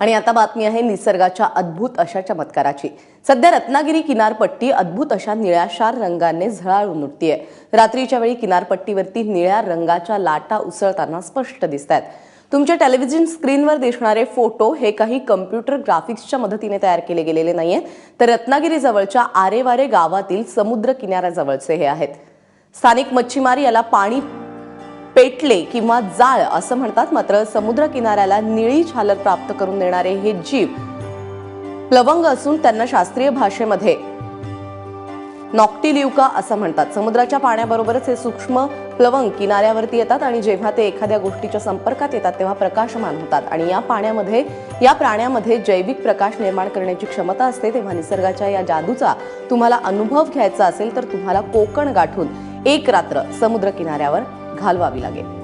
आणि आता बातमी आहे निसर्गाच्या अद्भुत अशा चमत्काराची. सध्या रत्नागिरी किनारपट्टी अद्भुत अशा निळ्याशार रंगाने झळाळून उठतीये रात्रीच्या वेळी किनारपट्टीवरती निळ्या रंगाच्या लाटा उसळताना स्पष्ट दिसत आहेत तुमच्या टेलिव्हिजन स्क्रीनवर दिसणारे फोटो हे काही कम्प्युटर ग्राफिक्सच्या मदतीने तयार केले गेलेले नाहीयेत तर रत्नागिरी जवळच्या आरेवारे गावातील समुद्र किनाऱ्याजवळचे हे आहेत. स्थानिक मच्छीमार याला पाणी पेटले किंवा जाळ असं म्हणतात मात्र समुद्र किनाऱ्याला निळी छालर प्राप्त करून देणारे हे जीव प्लवंग असून त्यांना शास्त्रीय भाषेमध्ये नॉक्टिल्युका असं म्हणतात. समुद्राच्या पाण्याबरोबरच हे सूक्ष्म प्लवंग किनाऱ्यावरती येतात आणि जेव्हा ते एखाद्या गोष्टीच्या संपर्कात येतात तेव्हा प्रकाशमान होतात. आणि या पाण्यामध्ये या प्राण्यामध्ये जैविक प्रकाश निर्माण करण्याची क्षमता असते. तेव्हा निसर्गाच्या या जादूचा तुम्हाला अनुभव घ्यायचा असेल तर तुम्हाला कोकण गाठून एक रात्र समुद्र किनाऱ्यावर घालवावी लागेल.